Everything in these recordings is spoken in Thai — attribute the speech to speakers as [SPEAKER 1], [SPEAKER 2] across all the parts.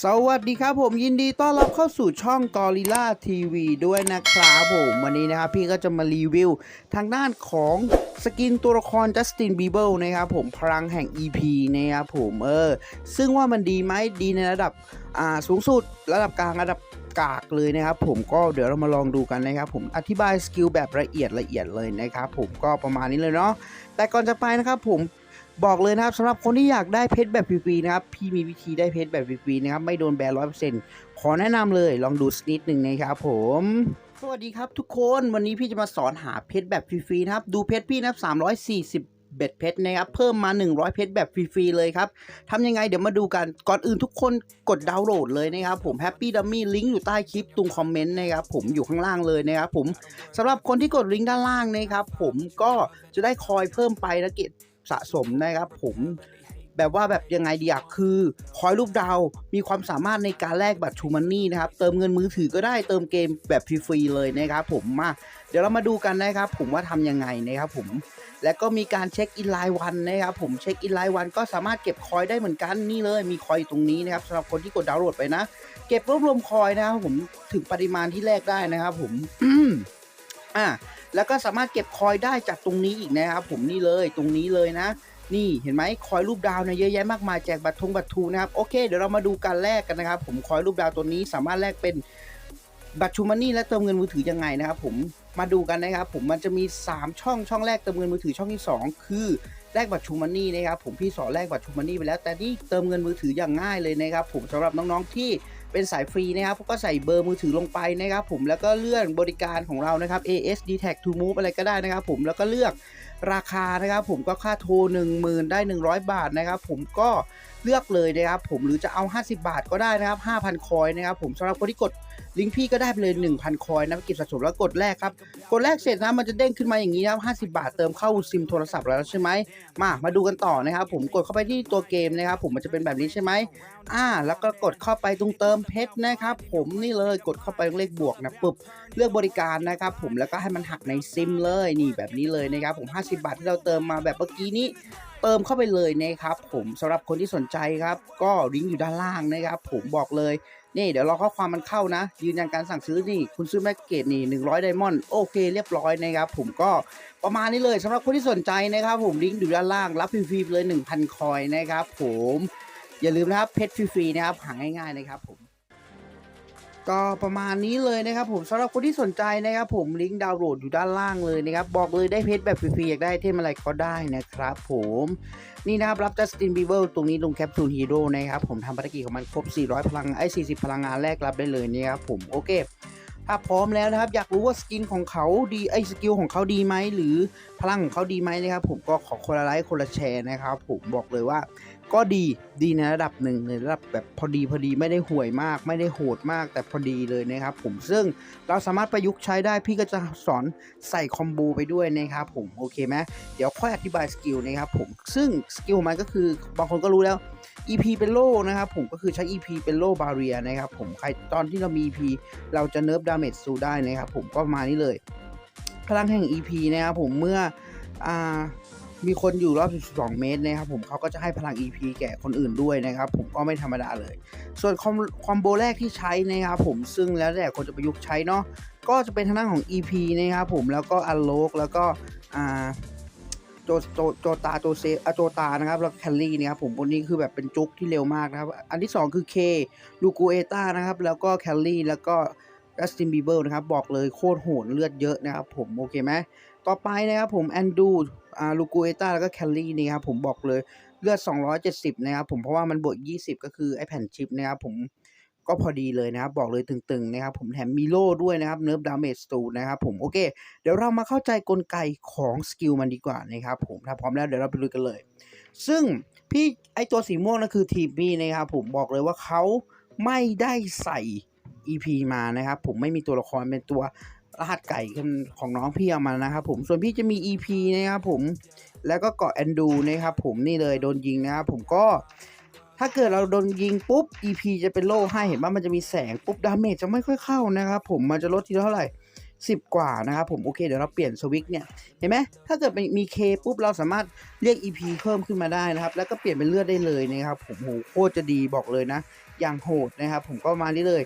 [SPEAKER 1] สวัสดีครับผมยินดีต้อนรับเข้าสู่ช่อง Gorilla TV ด้วยนะครับผมวันนี้นะครับพี่ก็จะมารีวิวทางด้านของสกินตัวละคร Justin Bieber นะครับผมพลังแห่ง EP นะครับผมเออ ซึ่งว่ามันดีไหมดีในระดับอ่าสูงสุดระดับกลางระดับกากเลยนะครับผมก็เดี๋ยวเรามาลองดูกันนะครับผมอธิบายสกิลแบบละเอียดละเอียดเลยนะครับผมก็ประมาณนี้เลยเนาะแต่ก่อนจะไปนะครับผม บอกเลยนะครับสำหรับคนที่อยากได้เพชรแบบฟรีๆนะครับพี่มีวิธีได้เพชรแบบฟรีๆนะครับไม่โดนแบนร้อยเปอร์เซ็นต์ขอแนะนำเลยลองดูสักนิดหนึ่งนะครับผมสวัสดีครับทุกคนวันนี้พี่จะมาสอนหาเพชรแบบฟรีๆนะครับดูเพชรพี่นะครับ340เบ็ดเพชรนะครับเพิ่มมา 100 เพชรแบบฟรี ๆ เลยครับทำยังไงเดี๋ยวมาดูกันก่อนอื่นทุกคนกดดาวน์โหลดเลยนะครับผม Happy Dummy ลิงก์อยู่ใต้คลิปตรงคอมเมนต์นะครับผมอยู่ข้างล่างเลยนะครับผมสำหรับคนที่กดลิงก์ด้านล่างนะครับผมก็จะได้คอยเพิ่มไปนะเกต สะสมนะครับผมแบบว่าแบบยังไงดีอะคือคอยรูปดาวมีความสามารถในการแลกบัตรชูมันนี่นะครับ เติมเงินมือถือก็ได้เติมเกมแบบฟรีๆเลยนะครับผมมาเดี๋ยวเรามาดูกันนะครับ ผมว่าทำยังไงนะครับผมและก็มีการเช็คอินไลน์วันนะครับผมเช็คอินไลน์วันก็สามารถเก็บคอยได้เหมือนกันนี่เลย มีคอยตรงนี้นะครับสำหรับคนที่กดดาวน์โหลดไปนะ เก็บรวบรวมคอยนะครับผมถึงปริมาณที่แลกได้นะครับผม อ่าแล้วก็สามารถเก็บคอยได้จากตรงนี้อีกนะครับผมนี่เลยตรงนี้เลยนะ นี่เห็นไหมคอยรูปดาวเนี่ยเยอะแยะมากมายแจกบัตรทงบัตรทูนะครับโอเคเดี๋ยวเรามาดูการแลกกันนะครับ ผมคอยรูปดาวตัวนี้สามารถแลกเป็นบัตรชูมันนี่และเติมเงินมือถือยังไงนะครับผมมาดูกันนะครับผมมันจะมี 3 ช่องช่องแรกเติมเงินมือถือช่องที่ 2 คือแลกบัตรชูมันนี่นะครับผมพี่สอนแลกบัตรชูมันนี่ไปแล้ว แต่นี่เติมเงินมือถืออย่างง่ายเลยนะครับผมสำหรับน้องๆที่ เป็นสายฟรีนะครับก็ใส่เบอร์มือถือลงไปนะครับผมแล้วก็เลื่อนบริการของเรานะครับ AS d t a g to move อะไรก็ได้นะครับผมแล้วก็เลือกราคานะครับผมก็ค่าโทร 10,000 ได้ 100 บาทนะครับผมก็ เลือกเลยนะครับผมหรือจะเอา 50 บาทก็ได้นะครับ 5,000 คอยนะครับผมสำหรับคนที่กดลิงก์พี่ก็ได้ไปเลย 1,000 คอยนะเก็บสะสมแล้วกดแรกครับกดแรกเสร็จนะมันจะเด้งขึ้นมาอย่างนี้นะครับ50 บาทเติมเข้าซิมโทรศัพท์แล้วใช่ไหมมามาดูกันต่อนะครับ ผมกดเข้าไปที่ตัวเกมนะครับ ผมมันจะเป็นแบบนี้ใช่ไหมอ่า แล้วก็กดเข้าไปตรงเติมเพชรนะครับ ผมนี่เลยกดเข้าไปตรงเลขบวกนะปุ๊บเลือกบริการนะครับ ผมแล้วก็ให้มันหักในซิมเลยนี่แบบนี้เลยนะครับผม 50 บาทที่เราเติมมาแบบเมื่อกี้นี้ เติมเข้าไปเลยนะครับผมสำหรับคนที่สนใจครับ ก็ลิงก์อยู่ด้านล่างนะครับ ผมบอกเลยนี่เดี๋ยวรอข้อความมันเข้านะ ยืนยันการสั่งซื้อนี่ คุณซื้อแม็กเกตนี่100ไดมอนด์โอเคเรียบร้อยนะครับ ผมก็ประมาณนี้เลยสำหรับคนที่สนใจนะครับ ผมลิงก์อยู่ด้านล่างรับฟรีๆเลย 1,000 คอยนะครับ ผมอย่าลืมนะครับเพชรฟรีๆนะครับหาง่ายๆนะครับผม ก็ประมาณนี้เลยนะครับผมสำหรับคนที่สนใจนะครับผมลิงก์ดาวน์โหลดอยู่ด้านล่างเลยนะครับบอกเลยได้เพชรแบบฟรีๆอยากได้เทมอะไรก็ได้นะครับผมนี่นะครับรับจัสตินบีเวลตรงนี้ลงแคปซูลฮีโร่นะครับผมทำภารกิจของมันครบ 400 พลังไอ้40 พลังงานแรกรับได้เลยนะครับผมโอเคถ้าพร้อมแล้วนะครับ อยากรู้ว่าสกินของเขาดีไอ้สกิลของเขาดีไหมหรือพลังของเขาดีไหมนะครับผมก็ขอคนละไลค์คนละแชร์นะครับผมบอกเลยว่า ก็ดีดีในระดับหนึ่งในระดับแบบพอดีพอดีไม่ได้ห่วยมาก ไม่ได้โหดมากแต่พอดีเลยนะครับผมซึ่งเราสามารถประยุกต์ใช้ได้พี่ก็จะสอนใส่คอมโบไปด้วยนะครับผมโอเคไหมเดี๋ยวค่อยอธิบายสกิลนะครับผมซึ่งสกิลของมันก็คือบางคนก็รู้แล้ว EP เป็นโล่นะครับผมก็คือใช้ EP เป็นโล่บาเรียนะครับผมใครตอนที่เรามี EP เราจะเนิร์ฟดาเมจซูได้นะครับผมก็มานี้เลยพลังแห่ง EP นะครับผมเมื่ออ่า มีคนอยู่รอบ 12 เมตรนะครับผมเขาก็จะให้พลัง EP แก่คนอื่นด้วยนะครับ ผมก็ไม่ธรรมดาเลย ส่วนคอมคอมโบแรกที่ใช้นะครับผมซึ่งแล้วแต่คนจะประยุกต์ใช้เนาะก็จะเป็นทางด้านของ EP นะครับผมแล้วก็อัลโลกแล้วก็อ่าโจโจโจตาโจเซอะโจตานะครับแล้วแคลรี่นะครับผมคนนี้คือแบบเป็นจุกที่เร็วมากนะครับ อันที่ 2 คือเคลูกูเอต้านะครับแล้วก็แคลรี่แล้วก็จัสตินบีเบิลนะครับบอกเลยโคตรโหดเลือดเยอะนะครับผมโอเคไหม ต่อไปนะครับผมแอนดูอาลูกูเอต้าแล้วก็แคลรี่นี่ครับผมบอกเลยเลือด 270 นะครับผมเพราะว่ามันบวก 20 ก็คือไอแผ่นชิปนะครับผมก็พอดีเลยนะครับ บอกเลยตึงๆนะครับผมแถมมีโลด้วยนะครับเนิร์ฟดาเมจตูนะครับผมโอเค เดี๋ยวเรามาเข้าใจกลไกของสกิลมันดีกว่านะครับผมถ้าพร้อมแล้วเดี๋ยวเราไปลุยกันเลย ซึ่งพี่ไอตัวสีม่วงนั่นคือทีมพี่นะครับผมบอกเลยว่าเขาไม่ได้ใส่ EP มานะครับผมไม่มีตัวละครเป็นตัว รหัสไก่ของน้องพี่เอามานะครับผมส่วนพี่จะมี EP นะครับผมแล้วก็เกาะแอนดูนะครับผมนี่เลยโดนยิงนะครับผมก็ถ้าเกิดเราโดนยิงปุ๊บ EP จะเป็นโล่ให้เห็นว่ามันจะมีแสงปุ๊บดาเมจจะไม่ค่อยเข้านะครับผมมันจะลดทีเท่าไหร่10 กว่านะครับผมโอเคเดี๋ยวเราเปลี่ยนสวิกเนี่ยเห็นไหมถ้าเกิดมีเคปุ๊บเราสามารถเรียก EP เพิ่มขึ้นมาได้นะครับแล้วก็เปลี่ยนเป็นเลือดได้เลยนะครับผมโหโคตรจะดีบอกเลยนะ อย่างโหดนะครับผมก็มานี่เลย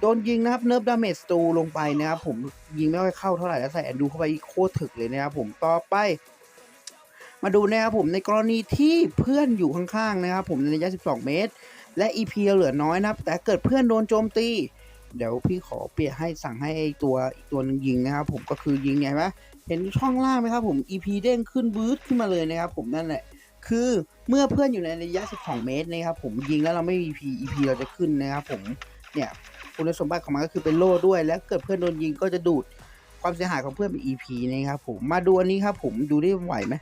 [SPEAKER 1] โดนยิงนะครับเนิร์ฟดาเมจตูลงไปนะครับผมยิงไม่ค่อยเข้าเท่าไหร่แล้วใส่แอนดูเข้าไปโคตรถึกเลยนะครับผมต่อไป มาดูนะครับผมในกรณีที่เพื่อนอยู่ข้างๆนะครับผมในระยะ 12 เมตร และ EP เราเหลือน้อยนะครับ แต่เกิดเพื่อนโดนโจมตี เดี๋ยวพี่ขอเปลี่ยนให้สั่งให้ตัวอีกตัวหนึงยิงนะครับผมก็คือยิงไงไหมเห็นช่องล่างไหมครับผม EP เด้งขึ้นบูทขึ้นมาเลยนะครับผมนั่นแหละคือเมื่อเพื่อนอยู่ในระยะ 12 เมตรนะครับผมยิงแล้วเราไม่มี EP EP เราจะขึ้นนะครับผมเนี่ย คุณสมบัติของมันก็คือเป็นโล่ด้วย และเกิดเพื่อนโดนยิงก็จะดูดความเสียหายของเพื่อนเป็น EP นะครับผมมาดูอันนี้ครับผมดูได้ไหวไหม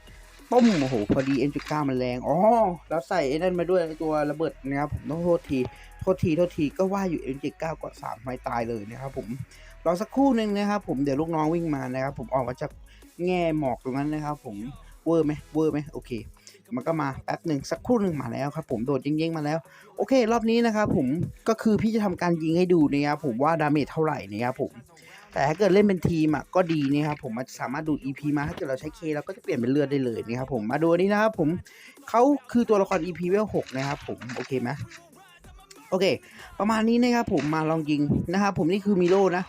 [SPEAKER 1] ต้มโอ้โหพอดี M9 มันแรงอ๋อแล้วใส่ไอ้นั่นมาด้วยตัวระเบิดนะครับผมต้องโทษทีโทษทีโทษทีก็ว่าอยู่ M79 กด3ไม่ตายเลยนะครับผมรอสักครู่หนึ่งนะครับผมเดี๋ยวลูกน้องวิ่งมานะครับผมออกมาจากแง่หมอกตรงนั้นนะครับผมเวอร์ไหมเวอร์ไหมโอเค มันก็มาแป๊บหนึ่งสักครู่หนึ่งมาแล้วครับผมโดดยิงๆมาแล้ว โอเค รอบนี้นะครับผมก็คือพี่จะทำการยิงให้ดูนะครับผมว่าดาเมจเท่าไหร่นะครับผมแต่ถ้าเกิดเล่นเป็นทีมอะก็ดีนะครับผมมันสามารถดูด EP มาถ้าเกิดเราใช้เคเราก็จะเปลี่ยนเป็นเลือดได้เลยนะครับผมมาดูนนี้นะครับผมเขาคือตัวละคร EP เวล6นะครับผมโอเคไหมโอเค ประมาณนี้นะครับผมมาลองยิงนะครับผมนี่คือมิโลนะ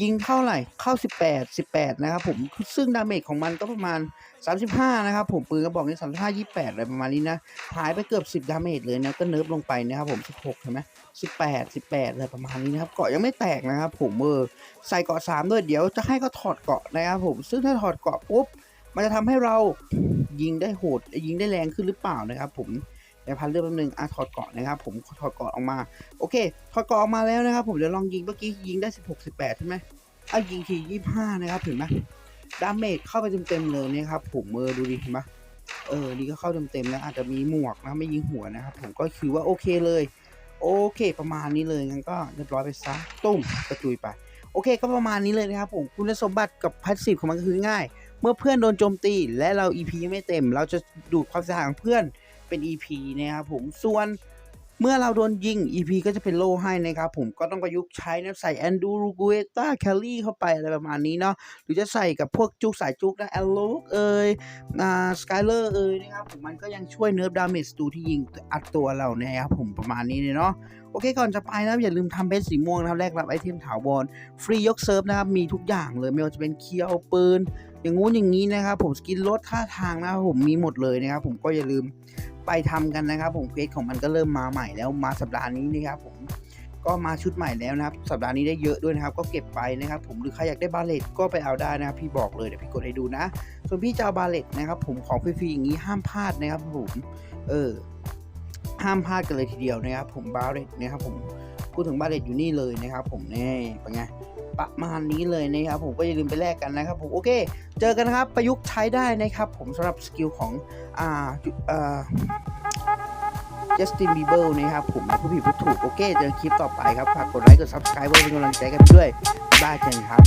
[SPEAKER 1] ยิงเท่าไหร่เข้า 18 18 นะครับผมซึ่งดาเมจของมันก็ประมาณ 35 นะครับผมปืนกระบอกนี้35 28 อะไรประมาณนี้นะหายไปเกือบ 10 ดาเมจเลยนะ ก็เนิร์ฟลงไปนะครับผม 16เห็นไหม18 18 อะไรประมาณนี้นะครับ เกาะยังไม่แตกนะครับผมเออใส่เกาะ 3 ด้วยเดี๋ยวจะให้เขาถอดเกาะนะครับผม ซึ่งถ้าถอดเกาะปุ๊บ มันจะทำให้เรายิงได้โหดยิงได้แรงขึ้นหรือเปล่านะครับผม ดี๋ยวพันเรื่องแป๊บนึงอะถอดเกาะนะครับ ผมถอดเกาะออกมา โอเค ถอดเกาะออกมาแล้วนะครับ ผมเดี๋ยวลองยิงเมื่อกี้ยิงได้ 16 18ใช่ไหมอะยิงที25 นะครับเห็นไหมดาเมจเข้าไปเต็มๆเลยนะครับผมเออดูดิเห็นไหมเออนี่ก็เข้าเต็มๆแล้วอาจจะมีหมวกนะไม่ยิงหัวนะครับผมก็คือว่าโอเคเลย โอเคประมาณนี้เลยงั้นก็เรียบร้อยไปซะตุ้มกระจุยไปโอเคก็ประมาณนี้เลยนะครับผมคุณสมบัติกับพาสซีฟของมันก็คือง่าย เมื่อเพื่อนโดนโจมตี และเรา EP ยังไม่เต็ม เราจะดูดความเสียหายของเพื่อน เป็น EP นะครับผมส่วนเมื่อเราโดนยิง EP ก็จะเป็นโล่ให้นะครับผมก็ต้องประยุกต์ใช้นะใส่แอนดูรูกเอต้าแคลรี่เข้าไปอะไรประมาณนี้เนาะหรือจะใส่กับพวกจุกสายจุกนะแอลโลกเอ่ยอ่าสกายเลอร์เอ่ยนะครับผมมันก็ยังช่วยเนิร์ฟดาเมจตูที่ยิงอัดตัวเราเนี่ยครับผมประมาณนี้เนาะโอเคก่อนจะไปนะอย่าลืมทำเพชรสีม่วงนะครับแลกรับไอเทมถาวรฟรียกเซิร์ฟนะครับมีทุกอย่างเลยไม่ว่าจะเป็นเคียวปืนอย่างงู้นอย่างนี้นะครับผมสกินลดท่าทางนะครับผมมีหมดเลยนะครับผมก็อย่าลืม ไปทำกันนะครับผมเพจของมันก็เริ่มมาใหม่แล้วมาสัปดาห์นี้นะครับผมก็มาชุดใหม่แล้วนะครับ สัปดาห์นี้ได้เยอะด้วยนะครับ ก็เก็บไปนะครับ ผมหรือใครอยากได้บาเลตก็ไปเอาได้นะครับพี่บอกเลยเดี๋ยวพี่กดให้ดูนะ ส่วนพี่จะเอาบาเลตนะครับ ผมของฟรีๆอย่างนี้ห้ามพลาดนะครับผมเออห้ามพลาดกันเลยทีเดียวนะครับ ผมบาเลตนะครับผมพูดถึงบาเลตอยู่นี่เลยนะครับ ผมนี่เป็นไง ประมาณนี้เลยนะครับผมก็อย่าลืมไปแลกกันนะครับผมโอเค เจอกันนะครับประยุกต์ใช้ได้นะครับผมสำหรับสกิลของอ่าอ่าจัสตินบีเบิลนะครับผมผู้ผิดผู้ถูก โอเค เจอกันคลิปต่อไปครับ ฝากกดไลค์ กด Subscribe เพื่อเป็นกำลังใจกันด้วย บ๊ายบายเจอกันครับ